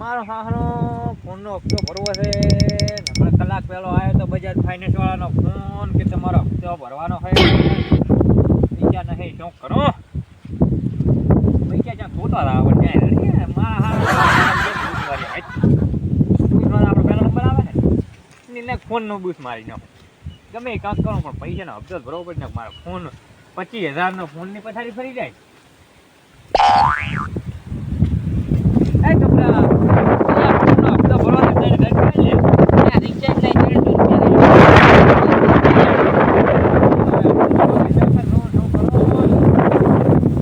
મારો સાહનો ફોનનો હપ્તો ભરવો છે. હમણાં કલાક પહેલો આવ્યો તો બજાજ ફાઇનાન્સ વાળાનો ફોન કે તમારો હપ્તો ભરવાનો છે. પૈસા નહીં, શું કરો? પૈસા જ્યાં ખોટા આવે ત્યાં પહેલો નંબર આવે ને? એને ફોનનો બૂથ મારી નાખો. ગમે કાંક કરો, પણ પૈસાનો હપ્તો ભરવો પડે ને મારો ફોન પચીસ હજારનો ફોનની પછાડી ફરી જાય એ કપડા આ ફોનનો હપ્તો ભરવા દે તને દંડ કરી લે આ રિચાર્જ લઈ જોડે તો રૂપિયા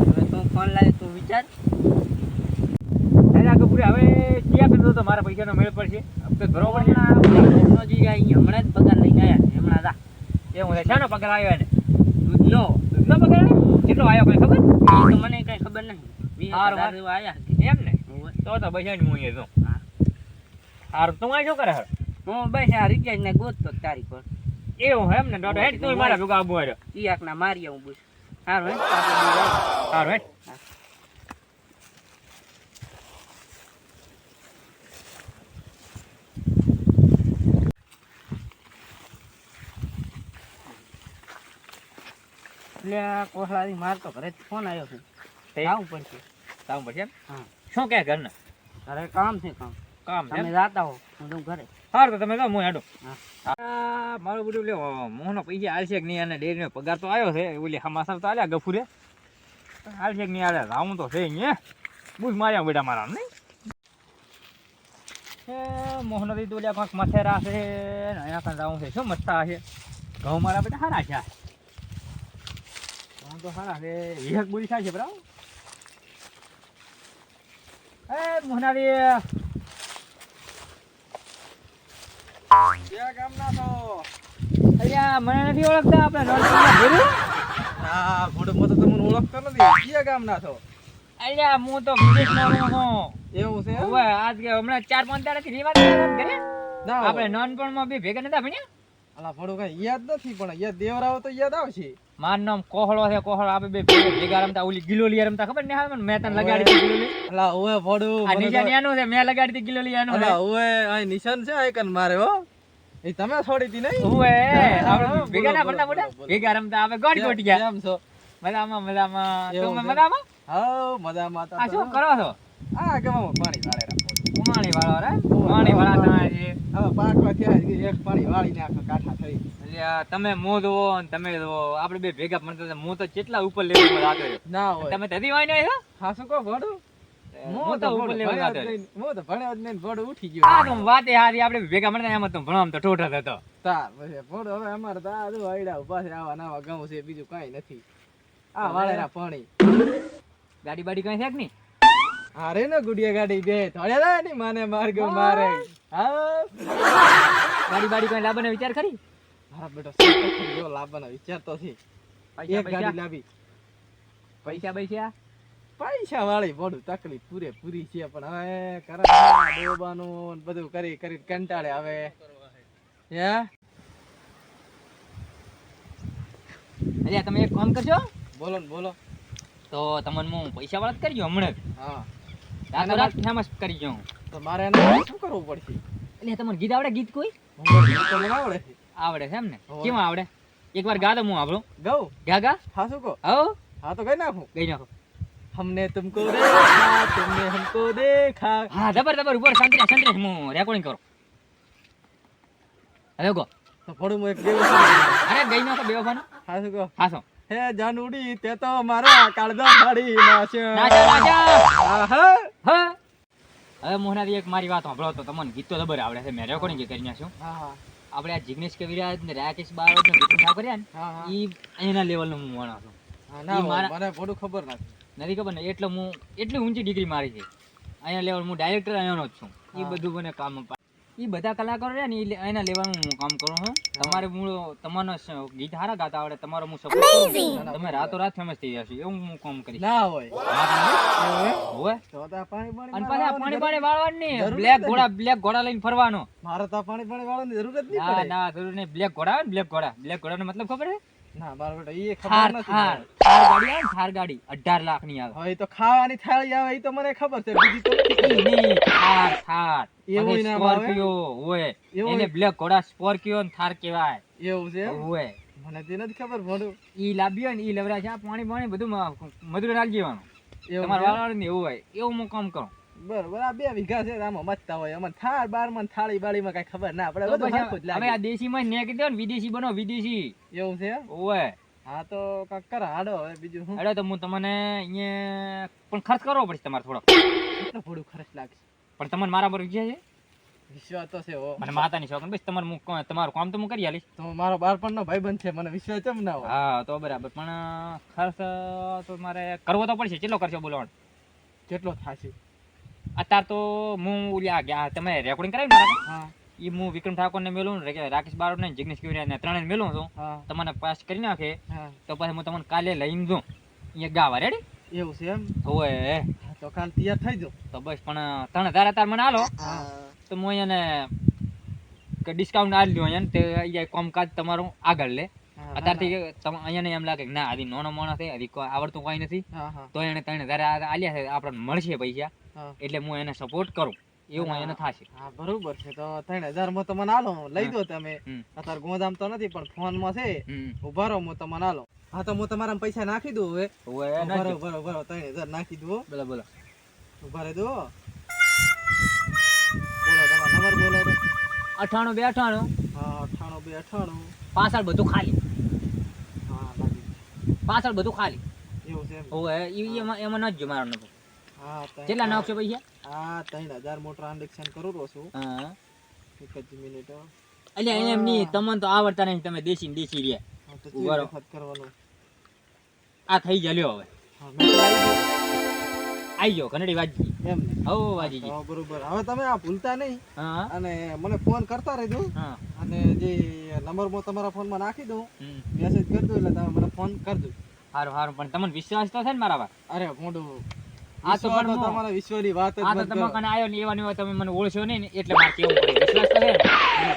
હવે તું ફોન લાવી તું વિચાર મારા પૈસાનો મેળ પડશે. હપ્તો ભરવો પડશે ટેકનોલોજી આવી હમણાં જ પગાર લઈને આવ્યા છે. હમણાં જા. એ હું શાનો પગાર આવ્યો એને? દૂધનો. દૂધનો પગાર કેટલો આવ્યો કઈ ખબર? તો મને કઈ ખબર નહીં વીસ હારું, હજાર હારું. આયા એમ ને? હોવે. તો તો પૈસા જ હું હા. હારું તું આ શું કરે હળ હું બસ આ રિચાર્જ ને ગોતતો તારી પર. એવું એમ ને? ડોટો હેડ તું મારા ભેગા આબુ આવ્યો ઈ આંખના મારી હું? બસ હારું. હારું હેડ એટલે કોસળાથી માર તો ઘરે ફોન આવ્યો છે. આવું પડશે. આવું પડશે હા. શું કહે ઘરના? ઘરે કામ છે કામ. કામ છે તમે જાતા હો હું તો ઘરે. સારું તો તમે જાઓ હું હેડો. હા. આ મારું બધું લ્યો મોહનો પૈસા આલશે કે નહીં? અને ડેરીનો પગાર તો આવ્યો છે. ઓલી હમાસા તો આલ્યા ગફુરે. આલશે કે નહીં આલે રાવું તો છે અહીંયા. બુજ માર્યા બેટા મારા નહીં? મોહનો દીધું ઓલ્યા કાંક મથેરા છે અહીંયા કાંઈ રાવું છે. શું મસ્તા છે? ઘઉં મારા બેટા સારા છે આ. ઘઉં તો સારા છે વિહક બુરી થાય છે બરાબર? એ મોહનારી ક્યાં ગામના છો અલ્યા મને નથી ઓળખતા આપણે હા ફોટોમાં તો તમને ઓળખતો નથી. ક્યાં ગામના છો અલ્યા હું તો વિદેશમાં એવું છે હવે આજ કે હમણાં ચાર પાંચ દાડાથી રીવા દેવા આપણે. નાનપણમાં બી ભેગા નતા ભણ્યા? અલા કઈ યાદ નથી પણ યાદ દેવરાવો તો યાદ આવશે. મારું નામ કોહળો છે કોહળો આપે બે ભેગા રમતા ઓલી ગિલોલી રમતા ખબર ને હાલ મને? મેં તને લગાડી હતી ગિલોલી. અલા ઓએ ફોટો આ નિશાન આનું છે મેં લગાડી હતી ગિલોલી છે અલા ઓએ આ નિશાન છે આઈકન મારે હો. એ તમે છોડી હતી નહીં? ઓએ આપણે ભેગા ના બોલો, મોટા? ભેગા રમતા આપણે ગોટ ગોટ ગયા કેમ છો? મજામાં મજામાં. તમે મજામાં? હા મજામાં આ શું કરો છો? આ કેમ પાણી વાળે રાખો કુમાણી વાળો રે? પાણી વાળા તમારે છે હવે પાકવા થયા છે, એક પાણી વાળીને આખા કાઠા થઈ. એટલે તમે મો દો ને તમે દો આપણે બે ભેગા પણ હું તો કેટલા ઉપર લેવલ પર હતો ના હોય. તમે તદી વાઈ નહીં હા શું કહો ભડું? હું તો ઉપર લેવલ ભણ્યો હતો જ નહીં. હું તો ભણ્યો જ નહીં ભોડું ઉઠી આ ગયો તો વાતે હારી આપણે ભેગા ભણતા એમાં તો ભણવામાં તો ઠોઠ હતો. તાર પછી ભોડું હવે અમારે તો આ જો આયડા ઊભા છે આવા નવા ઘઉં છે બીજું કાંઈ નથી. આ વાળેના પાણી. ગાડી બાડી કઈ છે કે નહીં? આ રે ને ગુડિયા ગાડી બે થોડ્યા ની માને માર્ગ મારે. હા. ગાડી બાડી કઈ લાવવાનો વિચાર કરી મારા બેટો લાવવાનો વિચાર તો છે. પૈસા એક ગાડી પૈસા? લાવી પૈસા પૈસા? પૈસા વાળી બોડું તકલીફ પૂરે પૂરી છે પણ હવે કરા ડોબાનું બધું કરી કરી કંટાળે હવે હે? એટલે તમે એક કામ કરજો. બોલો ને બોલો. તો તમને હું પૈસા વાળા જ કરજો હમણાં હા. રાતોરાત ફેમસ કરી જાઉં તો મારે એને શું કરવું પડશે એટલે તમને ગીત આવડે ગીત કોઈ હું ગીત તો મને આવડે છે આવડે છે એમ ને હોવે. કેમ આવડે એકવાર ગા દો હું આપણું ગઉ ગા ગા હા શું કહો આવો હા તો કઈ નાખું ગઈ નાખો हमने तुमको देखा तुमने हमको देखा હા જબર જબર ઉપર શાંતિ રાખ, શાંતિ રાખ. હું રેકોર્ડિંગ કરું હવે ગો તો થોડું હું એક દેવું અરે ગઈ નાખો બે વફાનો હા શું કહો હાસો હે જાનુડી તે તો મારા કાળજા ફાડી નાશે હવે મોહનાથી એક મારી વાત સાંભળો તો તમને ગીત તો ખબર આવડે છે. મેં રેકોર્ડિંગ કરી નાખ્યું. આપણે આ જિગ્નેશ કવિરાજ ને રાકેશ બાવત ને વિપિન ઠાકોર રહ્યા ને હા ઈ અહીંના લેવલનો હું માણસ છું. ના મને થોડું ખબર નથી. નથી ખબર ને એટલે હું એટલી ઊંચી ડિગ્રી મારી છે. અહીંયા લેવલ હું ડાયરેક્ટર અહીંયાનો જ છું. એ બધું મને કામ એ બધા કલાકારો રહ્યા ને એ લેવાનું હું કામ કરું છું. તમારે હું તમારો ગીત હારા ગાતા આવડે તમારો હું સપોર્ટ કરું. તમે રાતોરાત ફેમસ થઈ જશો એવું હું કામ કરીશ. ના હોય. અને વાળવાની પાછા પાણી પાણી વાળવાનું નહીં બ્લેક ઘોડા બ્લેક ઘોડા લઈને ફરવાનો. મારે તો પાણી પાણી વાળવાની જરૂર જ નહીં ના ના જરૂર નહીં. બ્લેક ઘોડા આવે ને બ્લેક ઘોડા. બ્લેક ઘોડાનો મતલબ ખબર છે? ના મારો બેટા એ ખબર નથી થાર. ગાડી આવે થાર ગાડી. અઢાર લાખની આવે. હવે તો ખાવાની થાળી આવે એ તો મને ખબર છે. બીજી તો નહીં, થાર થાર એવું અને સ્કોર્પિયો હોય એને બ્લેક ઘોડા સ્કોર્પિયો ને થાર કહેવાય. એવું છે? હોય મને તે નથી ખબર ભણું ઈ લાવ્યો ને ઈ લવરા છે પાણી પાણી બધું મધુર નાખી એવું તમારે વાળવાનું ને એવું હોય. એવું હું કામ કરું. બરોબર આ બે વીઘા છે આમાં મચતા હોય. અમને થાર બારમાં થાળી બાળીમાં કઈ ખબર ના પડે. બધું સરખું જ લાગે હવે આ દેશી માં ને દો ને વિદેશી બનો વિદેશી. એવું છે? ઓય. હા તો કાંઈક કરા હાડો હવે બીજું અરે તો હું તમને અહીંયા પણ ખર્ચ કરવો પડશે તમારે થોડો કેટલો થોડું ખર્ચ લાગશે? પણ તમને મારા પર વિશ્વાસ છે? વિશ્વાસ તો છે ઓ મને માતાની શોખ બસ તમારે હું તમારું કામ તો હું કરી આલીશ. તો મારો બાળપણનો ભાઈબંધ છે મને વિશ્વાસ કેમ ના હોય. હા તો બરાબર. પણ ખર્ચ તો મારે કરવો તો પડશે. કેટલો કરશો બોલવાનું? કેટલો થશે? અત્યાર તો હું ઓલી ગયા તમે રેકોર્ડિંગ કરાવી મારા હા. એ હું વિક્રમ ઠાકોર ને મેલું ને રાકેશ બારોટ ને જિગ્નેશ કેવડિયા ત્રણે મેલું છું. તમને પાસ કરી નાખે. તો પછી હું તમને કાલે લઈને દઉં અહીંયા ગાવા રેડી એવું છે એમ? હોય હા, તો કાલ તૈયાર થઈ જાઉં. તો બસ પણ ત્રણ હજાર તાર મને હાલો તો હું અહીંયા ડિસ્કાઉન્ટ આલી લ્યો અહીંયા તે અહીંયા કામકાજ તમારું આગળ લે. અત્યારથી તમ- અહીંયાને એમ લાગે ના હજી નાનો માણસ છે હજી આવડતું કોઈ નથી. તો એને ત્રણ હજાર આલ્યા છે આપણને મળશે પૈસા. એટલે હું એને સપોર્ટ કરું. એવું એને થશે. હા બરોબર છે. તો ત્રણ હજારમાં તમને આલો. લઈ દો તમે. અત્યારે ગોદામ તો નથી પણ ફોનમાં છે ઊભા રહો હું તમને આલો. હા તો હું તમારા પૈસા નાખી દઉં હવે. ત્રણ હજાર નાખી દઉં બોલો બોલો. ઊભા રહી દો બોલો તમારો નંબર બોલો તો. અઠાણું બે અઠાણું. હા અઠાણું બે અઠાણું. પાછળ બધું ખાલી. હા લાગી પાછળ બધું ખાલી. એવું છે એમ? એમાં એમાં એમાં નાખજો મારો નંબર હા કેટલા નાખશો પૈસા? હા ત્રણ હજાર મોટર ટ્રાન્ઝેક્શન કરું રહો છું. હા. એક જ મિનિટ એટલે એમ એમ નહીં તમને તો આવડતા નહીં તમે દેશી દેશી રહ્યા. આ થઈ જલ્યો હવે. આઈ ગયો કનડી વાજી એમ હો વાજી બરોબર. હવે તમે આ ભૂલતા નહીં. અને મને ફોન કરતા રહેજો. અને જે નંબર હું તમારા ફોનમાં નાખી દઉં મેસેજ કરજો એટલે તમે મને ફોન કરજો. સારું સારું પણ તમને વિશ્વાસ તો છે ને મારા પર? અરે મોઢું આ તો પણ તમારા વિશ્વની વાત આ તો તમે કને આયો ને એવા ને તમે મને ઓળશો નહીં ને એટલે મારે કેવું પડે. વિશ્વાસ તો છે ને?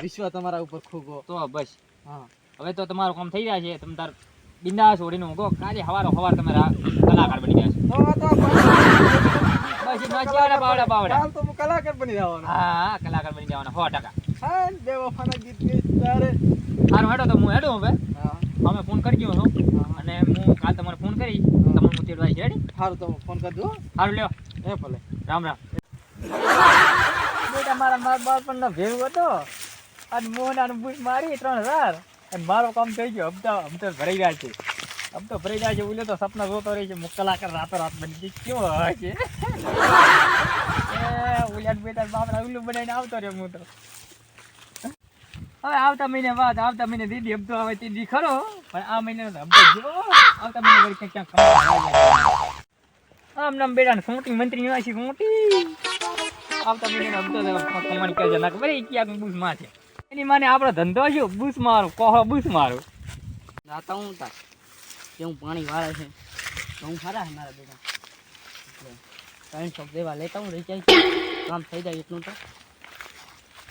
વિશ્વાસ તમારા ઉપર ખૂબ. તો બસ. હા. હવે તો તમારું કામ થઈ જાય છે. તમે તાર બિંદાસ છોડીને ઊંઘો. કાલે હવારો હવાર તમે કલાકાર બની છો તો કલાકાર બની જવાનો. હા કલાકાર બની જવાના સો ટકા. હા ને બે વફાના ગીત સારું હેડો તો હું હેડું હવે. અમે ફોન કરી ગયો છું અને હું કાલ તમારે ફોન કરી તમને હું તેડવા રેડી સારું તો ફોન કરી હો. સારું લ્યો. એ ભલે. રામ રામ. બેટા મારા મારા બાળપણનો ભેગો હતો. અને મોહનાનું બુશ મારી ત્રણ હજાર. અને મારો કામ થઈ ગયો. હપ્તા હપ્તા ભરાઈ ગયા છે. હપ્તો ભરાઈ ગયા છે. ઉલ્યો તો સપના જોતો રહી છે. હું કલાકાર રાતો રાત બની ગઈ. કેવો હોય છે? એ ઉલ્યા બેટા બાપડા ઉલ્લું બનાવીને આવતો રહ્યો હું તો. હવે આવતા મહિને વાત, આવતા મહિને દીદી હપ્તો આવે તે દી ખરો. પણ આ મહિને હપ્તો જો આવતા મહિને વળી ક્યાંક ક્યાંક આમ નામ બેટા સોટી મંત્રી નિવાસી મોટી આવતા મહિને હપ્તો કમાણી કરજે. નાખ બરી ક્યાંક બુઝમાં છે એની માને આપણો ધંધો છે, બૂસ મારું, કોહો બૂસ મારું. નાતા હું તાર. કેવું પાણી વાળે છે. તો હું ખરા છે મારા બેટા. ત્રણ શોપ દેવા લેતા હું, રિચાર્જ. કામ થઈ જાય એટલું તો.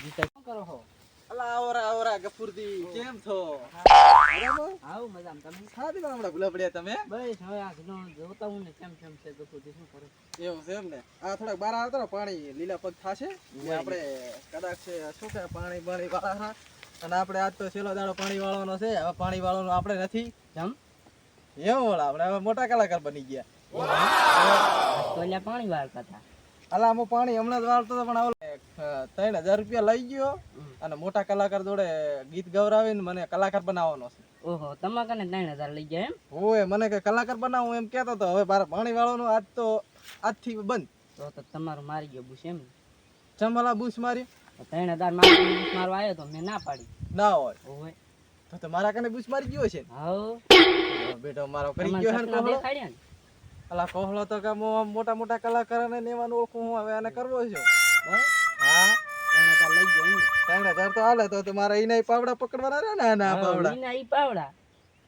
રિચાર્જ શું કરો છો અલા આવરા આવરા ગફુરદી કેમ છો? બરાબર? મજામાં. તમે? સાદી માં ભૂલા પડ્યા તમે? બસ હવે આ ઘણો જોતા હું ને કેમ કેમ છે ગપુરજી શું કરે? એવું છે એમ ને? આ થોડાક બાર આવતા રહો, પાણી લીલા પગ થાશે. આપણે કદાચ શું કે પાણી પાણી વાળા અને આપણે આજ તો છેલ્લો દાડો પાણી વાળવાનો છે. હવે પાણી વાળવાનો આપણે નથી. જમ એવું વળા આપણે હવે મોટા કલાકાર બની ગયા. તો પાણી વાળતા હતા. અલા હું પાણી હમણાં જ વાળતો હતો પણ ત્રણ હજાર રૂપિયા લઈ ગયો અને મોટા કલાકાર જોડે ગીત ગવરાવીને મને કલાકાર બનાવવાનો છે. ઓહો તમારા કને ત્રણ હજાર લઈ ગયા એમ? હોય મને કે કલાકાર બનાવું એમ કહેતો હતો હવે મારે પાણી વાળવાનું આજ તો આજથી બંધ. તો તમારું મારી ગયો બુશ એમ ચંબલા બુશ મારી? ત્રણ હજાર મારી બુશ મારવા આવ્યો તો મેં ના પાડી. ના હોય. ઓહે તો તો મારા કને બુશ મારી ગયો છે ને? હાઉ બેટો મારો કરી ગયો હે ને દેખાડ્યા અલા કોહલો તો કે મોટા મોટા કલાકારોને ને એવાનું ઓળખું હું હવે આને કરવો છે. બસ એમ તાર તો હાલે તો મારા ઈના પાવડા પકડવાના રહ્યા ને ના પાવડા. ઈના ઈ પાવડા.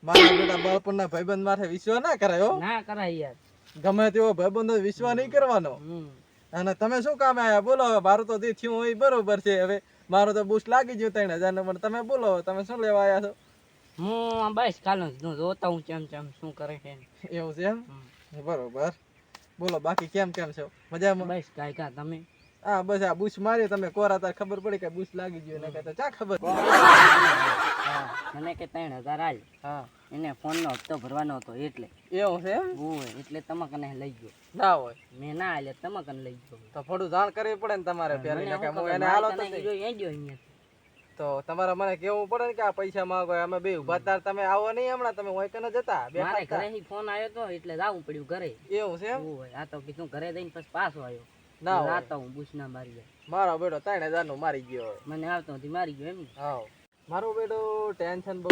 મારા બેટા બાળપણના ભાઈબંધ માથે વિશ્વાસ ના કરાય હો. ના કરાય યાર. ગમે તેવો ભાઈબંધો વિશ્વાસ નહીં કરવાનો. અને તમે શું કામ આયા? બોલો હવે મારું તો જે થયું હોય એ બરોબર છે. હવે મારું તો બુસ્ટ લાગી ગયું ત્રણ હજાર પણ તમે બોલો તમે શું લેવા આયા છો? હું બસ કાલે જોતા હું ચમ ચમ શું કરે છે એવું છે એમ? બરોબર. બોલો બાકી કેમ કેમ છો? મજામાં? બસ કાંઈ કા તમે? હા બસ આ બુશ મારી તમે કોરા તાર ખબર પડી કે બુશ લાગી ગયો. ને કહેતા ચા ખબર મને કે ત્રણ હજાર આલ. હા. એને ફોનનો હપ્તો ભરવાનો હતો એટલે. એવું છે હોય એટલે તમે કને લઈ ગયો. ના હોય. મેં ના આલે તમે કને લઈ ગયો. તો થોડું જાણ કરવી પડે ને તમારે પહેલી કે હું એને હાલો તો જો. અહીં ગયો અહીંયા તો તમારે મને કેવું પડે ને કે આ પૈસા માંગો અમે બે ઊભા તાર તમે આવો નહીં હમણાં તમે હોય કને જતા બે મારે ઘરે ફોન આવ્યો તો એટલે જાવું પડ્યું ઘરે. એવું છે આ તો કીધું ઘરે જઈને પછી પાછો આવ્યો ના હોય. રાતો હું બુશ ના મારી જાય. મારો બેટો ત્રણ હજાર નો મારી ગયો. મને આવતો નથી મારી ગયો એમ ને? હાવ મારો બેટો ટેન્શન બહુ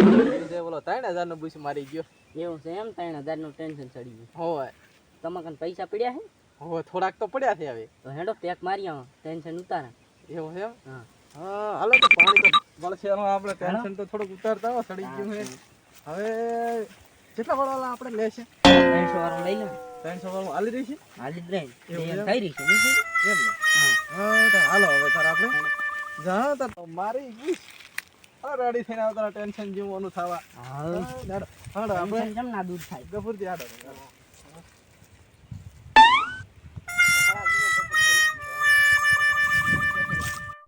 છે. બોલો ત્રણ હજાર નો બુશ મારી ગયો. એવું છે એમ ત્રણ હજારનું ટેન્શન ચડી ગયું. હોય. તમારે પૈસા પડ્યા છે? હવે થોડાક તો પડ્યા છે હવે. તો હેડો પેક મારી આવો ટેન્શન ઉતારા. એવું છે હા. હા હાલો તો પાણી તો વળશે આપણે ટેન્શન તો થોડુંક ઉતારતા હો સડી ગયું છે. હવે કેટલા વાળા આપણે લેશે ત્રણસો વાળું લઈ લો ત્રણસો વાળું હાલી રહી છે? હાલી જ રહી? થઈ રહી છે? એમ ને? હા. તો હાલો હવે તાર આપણે. જા તાર. મારી ગઈશ રેડી થઈને આવતા ટેન્શન જેવું અનુથાવા. હા. હાડો આપણે. કેમ ના દૂર થાય? ગફુરથી હાડો.